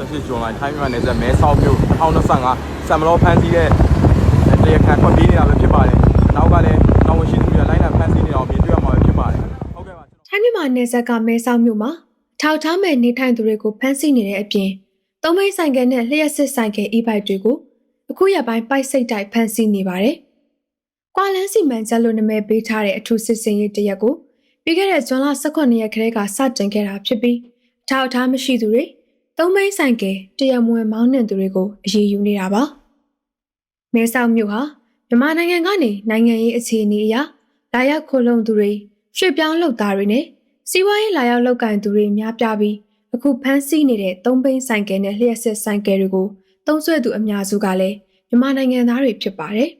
18ဇွန်လထိုင်းမြန်မာနယ်စပ်မဲဆောက်မြို့2025ဆမ်မလောဖန်စီးတဲ့တရားခံထွက်ပြေးနေတာပဲဖြစ်ပါတယ်။နောက်ကလည်းတောင်ဝင်ရှိသူတွေကလိုင်းလာဖန်စီးနေတာကိုမြင်တွေ့ရမှာပဲဖြစ်ပါတယ်။ဟုတ်ကဲ့ပါကျွန်တော်ထိုင်းမြန်မာနယ်စပ်ကမဲဆောက်မြို့မှာထောက်ထားမဲ့နေထိုင်သူတွေကိုဖမ်းဆီးနေတဲ့အပြင်သုံးမိတ်ဆိုင်ကယ်နဲ့လျှက်စစ်ဆိုင်ကယ် e-bike တွေကိုအခုရက်ပိုင်းပိုက်စိတ်တိုက်ဖမ်းဆီးနေပါတယ်။ကွာလန်းစီမံချက်လို့နာမည်ပေးထားတဲ့အထူးစစ်စင်ရေးတရက်ကိုပြီးခဲ့တဲ့ဇွန်လ18ရက်ခရဲကစတင်ခဲ့တာဖြစ်ပြီးအထောက်အထားမရှိသူတွေ သုံးမိတ်ဆိုင်ကယ်တရက်မွေမောင်းနှင်သူတွေကိုအရေးယူနေတာပါ။မဲဆောက်မြို့ဟာမြန်မာနိုင်ငံကနေနိုင်ငံရေးအခြေအနေအရလာရောက်ခိုလုံသူတွေရွှေ့ပြောင်းလုပ်သားတွေနဲ့စီးပွားရေးလာရောက်လုပ်ကင်သူတွေများပြားပြီးအခုဖမ်းဆီးနေတဲ့သုံးဘိန်းဆိုင်ကယ်နဲ့လျှက်စစ်ဆိုင်ကယ်တွေကိုသုံးဆွဲသူအများစုကလည်းမြန်မာနိုင်ငံသားတွေဖြစ်ပါတယ်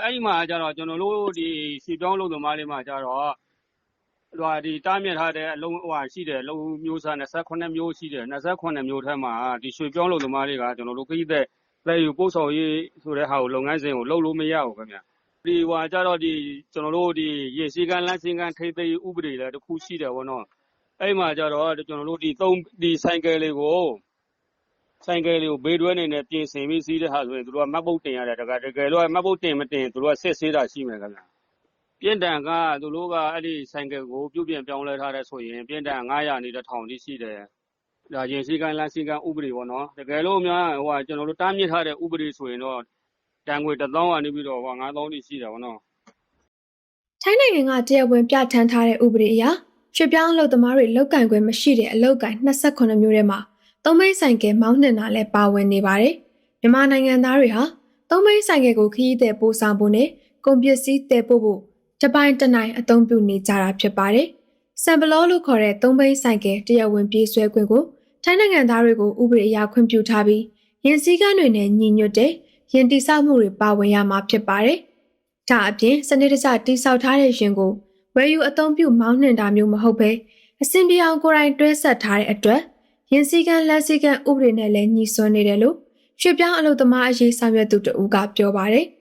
အဲ့ဒီမှာကျတော့ကျွန်တော်တို့ဒီစီပြောင်းလုပ်သမားလေးမှာကျတော့ဟိုဒီ တားမြစ်ထားတဲ့ အလုံးဟိုဟာရှိတယ်လုံးမျိုးစား28မျိုးရှိတယ်28မျိုးထဲမှာဒီရွှေပြောင်းလုပ်သမားတွေကကျွန်တော်တို့ခရီးသက်လက်ယူပို့ဆောင်ရေးဆိုတဲ့ဟာကိုလုပ်ငန်းစဉ်ကို လုပ်လို့မရဘူးခင်ဗျ ဒီဟိုဟာကျတော့ဒီကျွန်တော်တို့ဒီရေစီကန်း လမ်းစင်ကန်း ထိပ်သိမ်းဥပဒေလည်းတစ်ခုရှိတယ်ဗောနော် အဲ့မှာကျတော့ကျွန်တော်တို့ဒီသုံးဒီဆိုင်ကယ်လေးကိုဆိုင်ကယ်လေးကို ဘေးတွဲနေနဲ့ ပြင်ဆင်ပြီး စီးတဲ့ဟာဆိုရင်တို့က မှတ်ပုတ်တင်ရတယ် တကယ်တကယ်တော့မှတ်ပုတ်တင်မတင်တို့ကဆက်ဆေးတာရှိမယ်ခင်ဗျ ပြင်းတန်က သူတို့က အဲ့ဒီဆိုင်ကယ်ကို ပြုတ်ပြင်ပြောင်းလဲထားတဲ့ဆိုရင် ပြင်းတန်900နေတဲ့ထောင်တိရှိတယ်ဒါရင်စီကန်း လမ်းစီကန်း ဥပဒေပေါ့နော် တကယ်လို့များဟိုကကျွန်တော်တို့ တားမြစ်ထားတဲ့ ဥပဒေဆိုရင်တော့တန်ငွေ1000ကနေပြီးတော့ဟို9000တိရှိတယ်ပေါ့နော်။ထိုင်းနိုင်ငံက တရားဝင်ပြဋ္ဌာန်းထားတဲ့ ဥပဒေအရ ရွှေ့ပြောင်းအလုပ်သမားတွေလောက်ကင်ခွင့်မရှိတဲ့ အလုပ်ကင်28မျိုးထဲမှာ သုံးဘိန်းဆိုင်ကယ် မောင်းနှင်တာလည်း ပါဝင်နေပါတယ်။မြန်မာနိုင်ငံသားတွေဟာ သုံးဘိန်းဆိုင်ကယ်ကို ခရီးသည်ပို့ဆောင်ဖို့နဲ့ ကုန်ပစ္စည်းတည်ပို့ဖို့ တပိုင်းတစ်နိုင်အသုံးပြုနေကြတာဖြစ်ပါတယ်။စံပလောလို့ခေါ်တဲ့သုံးဘိန်းဆိုင်ကယ်တရားဝင်ပြေးဆွဲခွင့်ကိုထိုင်းနိုင်ငံသားတွေကိုဥပဒေအရခွင့်ပြုထားပြီးရင်စည်းကမ်းတွေနဲ့ညီညွတ်တဲ့ရင်တိဆောက်မှုတွေပါဝင်ရမှာဖြစ်ပါတယ်။ဒါအပြင်စနစ်တကျတိဆောက်ထားတဲ့ရင်ကိုဝယ်ယူအသုံးပြုမောင်းနှင်တာမျိုးမဟုတ်ဘဲအစင်ပြေအောင်ကိုယ်တိုင်တွဲဆက်ထားတဲ့အတွက်ရင်စည်းကမ်းလက်စည်းကမ်းဥပဒေနဲ့လည်းညီစွန်းနေတယ်လို့ရွှေ့ပြောင်းအလုပ်သမားအရေးဆောင်ရွက်သူတဦးကပြောပါတယ်။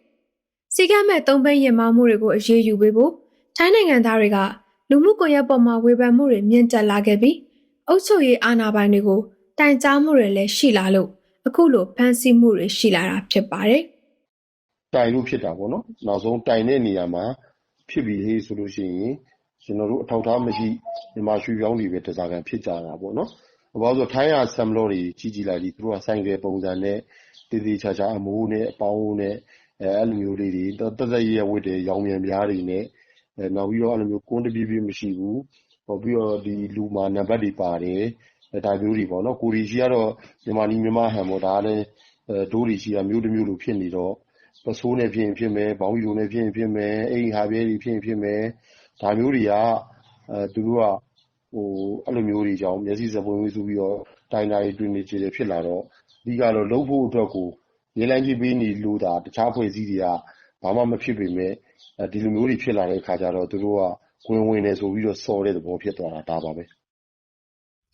စီကမ်းမဲ့သုံးဘိန်းရင်မောင်းမှုတွေကိုအရေးယူပေးဖို့ထိုင်းနိုင်ငံသားတွေကလူမှုကွန်ရက်ပေါ်မှာဝေဖန်မှုတွေမြင့်တက်လာခဲ့ပြီးအုပ်ချုပ်ရေးအာဏာပိုင်တွေကိုတိုင်ကြားမှုတွေလည်းရှိလာလို့အခုလိုဖမ်းဆီးမှုတွေရှိလာတာဖြစ်ပါတယ်။တိုင်လို့ဖြစ်တာပေါ့နော်နောက်ဆုံးတိုင်တဲ့နေရာမှာဖြစ်ပြီးဟေးဆိုလို့ရှိရင်ကျွန်တော်တို့အထောက်အထားမရှိမြန်မာရွှေပြောင်းတွေပဲတစားကန်ဖြစ်ကြတာပေါ့နော်ဘာလို့ဆိုထိုင်းရဆမ်လောတွေကြီးကြီးလိုက်ပြီးသူတို့ကဆိုင်ကယ်ပုံစံနဲ့တည်တည်ချာချာအမိုးနဲ့အပေါင်းနဲ့ အဲအဲ့လိုမျိုးလေးတွေတသက်ရရဝတ်တဲ့ ရောင်မြန်ပြားတွေနဲ့အဲနောက်ပြီးတော့အဲ့လိုမျိုးကွန်းတပြည့်ပြည့်မရှိဘူးဟောပြီးတော့ဒီလူမာနံပါတ်တွေပါတယ်အဲဒါမျိုးတွေပေါ့နော် ကိုရီရှိကတော့ မြန်မာနီမြန်မာဟန်ပေါ့ ဒါလည်းအဲဒိုးတွေရှိတာမျိုးတစ်မျိုးလိုဖြစ်နေတော့ပစိုးနဲ့ဖြစ်ရင်ဖြစ်မယ် ဘောင်းရီလိုနဲ့ဖြစ်ရင်ဖြစ်မယ်အိမ်ဟာပြဲတွေ ဖြစ်ရင်ဖြစ်မယ် ဒါမျိုးတွေကအဲသူတို့ကဟိုအဲ့လိုမျိုးတွေကြောင့် မျက်စိစပွင့်ဝေးစုပြီးတော့ တိုင်တာတွေ တွေ့နေကြတယ်ဖြစ်လာတော့ အဓိကတော့လှုပ်ဖို့အတွက်ကို ရေလိုင်းကြီးပေးနေလို့ဒါတခြားဖွဲ့စည်းတွေက ဘာမှမဖြစ်ပေမဲ့အဲဒီလိုမျိုးတွေ ဖြစ်လာတဲ့အခါကျတော့ သူတို့က ဝင်ဝင်နေဆိုပြီးတော့စော်တဲ့သဘော ဖြစ်သွားတာ ဒါပါပဲ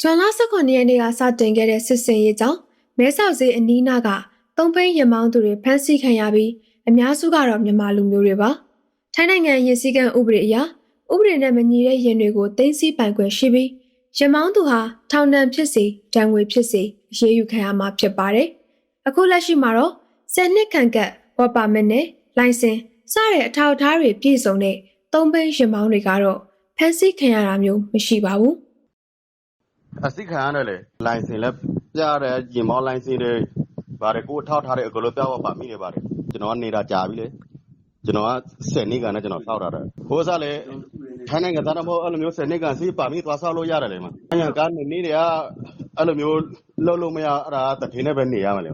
ဇွန်လ18ရက်နေ့က စတင်ခဲ့တဲ့ စစ်စင်ရေးကြောင့် မဲဆောက်ဈေးအနီးနားက သုံးဖိန်းရမောင်းသူတွေ ဖမ်းဆီးခံရပြီး အများစုကတော့ မြန်မာလူမျိုးတွေပါ ထိုင်းနိုင်ငံရင်းစည်းကမ်းဥပဒေအရ ဥပဒေနဲ့မညီတဲ့ရင်တွေကို သိမ်းဆည်းပိုင်ခွင့်ရှိပြီးရမောင်းသူဟာ ထောင်ဒဏ်ဖြစ်စေ ဒဏ်ငွေဖြစ်စေ အရေးယူခံရမှာ ဖြစ်ပါတယ် အခုလက်ရှိမှာတော့10နှစ်ခန့်ကဝတ်ပါမစ်နဲ့လိုင်စင်စတဲ့အထောက်အထားတွေပြည့်စုံတဲ့သုံးဖိန်းရမောင်းတွေကတော့ဖမ်းဆီးခံရတာမျိုးမရှိပါဘူးအစိခံရတယ်လေလိုင်စင်လည်းပြရတယ်ရင်မောင်းလိုင်စင်တွေဗါတယ်ကိုထောက်ထားတဲ့အကလို့ပြတော့ပါမိတယ်ဗါတယ်ကျွန်တော်ကနေတာကြာပြီလေကျွန်တော်က10နှစ်ကန်နဲ့ကျွန်တော်ထောက်ထားတယ်ဟိုးစားလေထိုင်းနိုင်ငံသားတော့မဟုတ်အဲ့လိုမျိုး10နှစ်ကန်စီးပါမိသွားဆောက်လို့ရတယ်လေမနိုင်ငံကနေနေတွေကအဲ့လိုမျိုးလုံးလုံးမရအဲ့ဒါတထင်းနဲ့ပဲနေရမှာလေ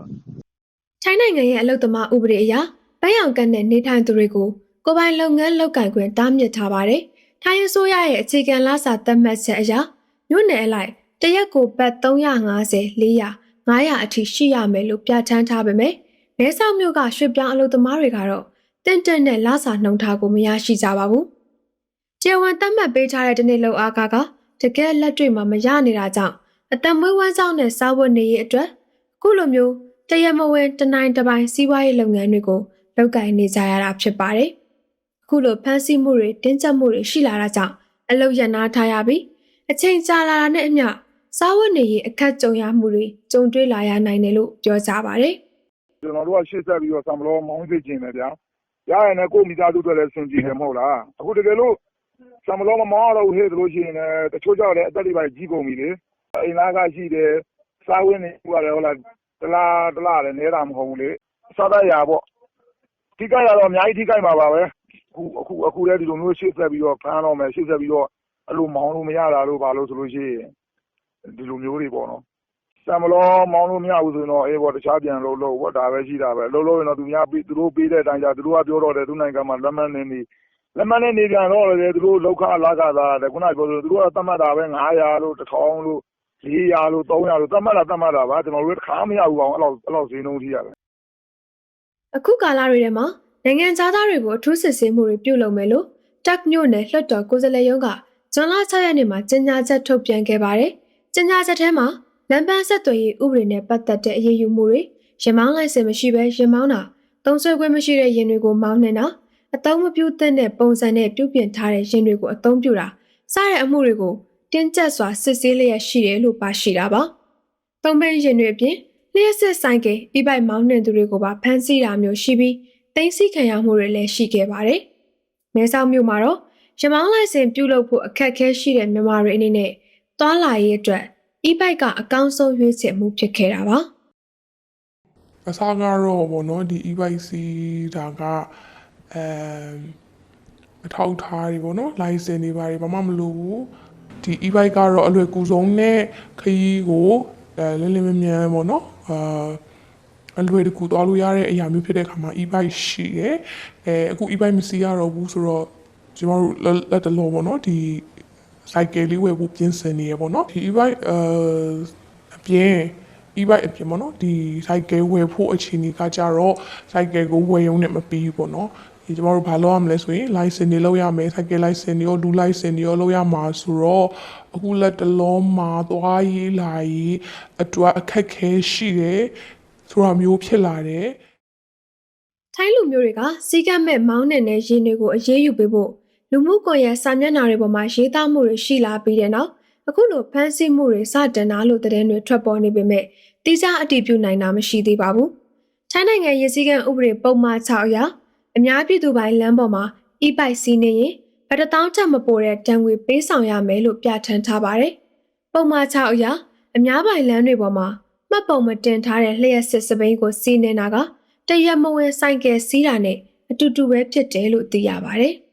ထိုင်းနိုင်ငံရဲ့အလုတ်သမားဥပဒေအရပန်းရောင်ကတ်နဲ့နေထိုင်သူတွေကိုကိုယ်ပိုင်လုပ်ငန်းလုပ်ကိုင်ခွင့်တားမြစ်ထားပါတယ်။ထိုင်းအစိုးရရဲ့အခြေခံလစာသတ်မှတ်ချက်အရမြို့နယ်အလိုက်တရက်ကိုဘတ်350 400 900အထိရှိရမယ်လို့ပြဋ္ဌာန်းထားပေမဲ့မဲဆောက်မြို့ကရွှေ့ပြောင်းအလုတ်သမားတွေကတော့တင့်တက်နဲ့လစာနှုံထားကိုမရရှိကြပါဘူး။ကျေဝန်သတ်မှတ်ပေးထားတဲ့ဒီနေ့လောက်အားကကတကယ်လက်တွေ့မှာမရနေတာကြောင့်အတမွေးဝမ်းကြောင်းနဲ့စားဝတ်နေရေးအတွက်အခုလိုမျိုး တရမဝင်တနိုင်တစ်ပိုင်းစီးပွားရေးလုပ်ငန်းတွေကိုလုပ်ကိုင်နေကြရတာဖြစ်ပါတယ်။အခုလိုဖမ်းဆီးမှုတွေတင်းကျပ်မှုတွေရှိလာတာကြောင့်အလုပ်ရနာထားရပြီးအချိန်ကြာလာတာနဲ့အမျှစားဝတ်နေရေးအခက်ကြုံရမှုတွေကြုံတွေ့လာရနိုင်တယ်လို့ပြောကြပါတယ်။ကျွန်တော်တို့ကရှေ့ဆက်ပြီးတော့ဆံမလောမောင်းသိကျင်တယ်ဗျာရရင်လည်းကိုယ့်မိသားစုတွေလည်းစွန့်ကြည့်တယ်မဟုတ်လားအခုတကယ်လို့ဆံမလောမမောင်းရတော့ဘူးဟဲ့ဆိုလို့ရှိရင်လည်းတချို့ကြောက်လည်းအသက်တွေပါကြီးကုန်ပြီလေအိမ်သားကရှိတယ်စားဝင်းနေဟိုကလည်းဟုတ်လား တလားတလားလည်းနဲတာမဟုတ်ဘူးလေစားတတ်ရပေါ့ထိကြရတော့အများကြီးထိကြမှာပါပဲအခုအခုအခုလည်းဒီလိုမျိုးရှေ့ဆက်ပြီးတော့ဖမ်းတော့မယ်ရှေ့ဆက်ပြီးတော့အဲ့လိုမောင်းလို့မရတာလို့ပါလို့ဆိုလို့ရှိရင်ဒီလိုမျိုးတွေပေါ့နော်ဆံမလောမောင်းလို့မရဘူးဆိုရင်တော့အေးပေါ့တခြားပြန်လို့လို့ဝတ်တာပဲရှိတာပဲလို့လို့ရင်တော့သူများပြီးသူတို့ပေးတဲ့အတိုင်းကြသူတို့ကပြောတော့တယ်သူနိုင်ငံမှာလက်မှတ်နေနေလက်မှတ်နဲ့နေပြန်တော့လေသူတို့လောက်ခလာကသာတယ်ခုနကပြောလို့သူတို့ကသတ်မှတ်တာပဲ900လို့1000လို့ 400လို့300လို့ သတ်မှတ်တာ သတ်မှတ်တာပါ ကျွန်တော်တို့တခါမရဘူးအောင်အဲ့လောက်အဲ့လောက်ဈေးနှုန်းထိရတယ်အခုကာလတွေထဲမှာ နိုင်ငံသားတွေကို အထူးစစ်ဆေးမှုတွေ ပြုလုပ်မယ်လို့တက်မြို့နယ် လွှတ်တော်ကိုယ်စားလှယ်ရုံးက ဇွန်လ6ရက်နေ့မှာ ကြေညာချက် ထုတ်ပြန်ခဲ့ပါတယ်။ကြေညာချက်ထဲမှာ လမ်းပန်းဆက်သွယ်ရေး ဥပဒေနဲ့ ပတ်သက်တဲ့ အရေးယူမှုတွေရမောင်းလိုက်စင်မရှိဘဲရမောင်းတာ သုံးဆွဲခွင့်မရှိတဲ့ရင်တွေကို မောင်းနှင်တာ အသုံးမပြုသင့်တဲ့ ပုံစံနဲ့ ပြုပြင်ထားတဲ့ရင်တွေကို အသုံးပြုတာ စတဲ့အမှုတွေကို တင်းကျပ်စွာစစ်ဆေးလျက်ရှိတယ်လို့ပါရှိတာပါ။သုံးဘင်းရင်တွေအပြင်လျှက်စစ်ဆိုင်ကဤပိုက်မောင်းနှင်သူတွေကိုပါဖမ်းဆီးတာမျိုးရှိပြီးတင်စီခံရမှုတွေလည်းရှိခဲ့ပါတယ်။မဲဆောက်မြို့မှာတော့ရမောင်းလိုက်စင်ပြုလုပ်ဖို့အခက်အခဲရှိတဲ့မြန်မာတွေအနေနဲ့သွာလာရေးအတွက်ဤပိုက်ကအကောင်းဆုံးရွေးချယ်မှုဖြစ်ခဲ့တာပါ။အစားကတော့ဗောနော်ဒီ e-bike စီးတာကအဲအထောက်အထားတွေဗောနော် license တွေပါတယ်ဘာမှမလိုဘူး ဒီ e-bike ကတော့အလွယ်ကူဆုံးနဲ့ခရီးကိုအဲလင်းလင်းမြန်းမြန်းဗောနော်အာအလွယ်တကူသွားလို့ရတဲ့အရာမျိုးဖြစ်တဲ့အခါမှာ e-bike ရှိတယ်အဲအခု e-bike မစီးရတော့ဘူးဆိုတော့ကျမတို့လက်လက်တလောဗောနော်ဒီ cycle လေးဝယ်ဖို့ပြင်ဆင်နေရပေါ့နော်ဒီ e-bike အဲအပြင် e-bike အပြင်ပေါ့နော်ဒီ cycle ဝယ်ဖို့အခြေအနေကကြတော့ cycle ကိုဝယ်ရုံနဲ့မပြီးဘူးပေါ့နော် ဒီကျမတို့ဘာလုပ်ရမလဲဆိုရင် license တွေလုပ်ရမယ် cycle license တွေရောလူ license တွေရောလုပ်ရမှာဆိုတော့အခုလက်တလုံးမှာသွားရေးလာရေးအတွက်အခက်ခဲရှိတယ်ဆိုတာမျိုးဖြစ်လာတယ်ထိုင်းလူမျိုးတွေကစီကတ်မဲ့မောင်းနှင်တဲ့ရင်တွေကိုအရေးယူပေးဖို့လူမှုကွန်ရက်စာမျက်နှာတွေပေါ်မှာရေးသားမှုတွေရှိလာပြီးတဲ့နောက်အခုလိုဖမ်းဆီးမှုတွေစတင်လာလို့တဲ့တွေထွက်ပေါ်နေပေမဲ့တိကျအတည်ပြုနိုင်တာမရှိသေးပါဘူး။ထိုင်းနိုင်ငံရေးစည်းကမ်းဥပဒေပုံမှန်6အရ အများပြည်သူပိုင်းလမ်းပေါ်မှာ e-bike စီးနေရင်ဗတတောင်းချက်မပိုတဲ့တံငွေပေးဆောင်ရမယ်လို့ပြဋ္ဌာန်းထားပါတယ်။ပုံမှန်6အရအများပိုင်းလမ်းတွေပေါ်မှာမှတ်ပုံမတင်ထားတဲ့လျှက်စစ်စပိန်ကိုစီးနေတာကတရက်မဝင်ဆိုင်ကယ်စီးတာနဲ့အတူတူပဲဖြစ်တယ်လို့သိရပါတယ်။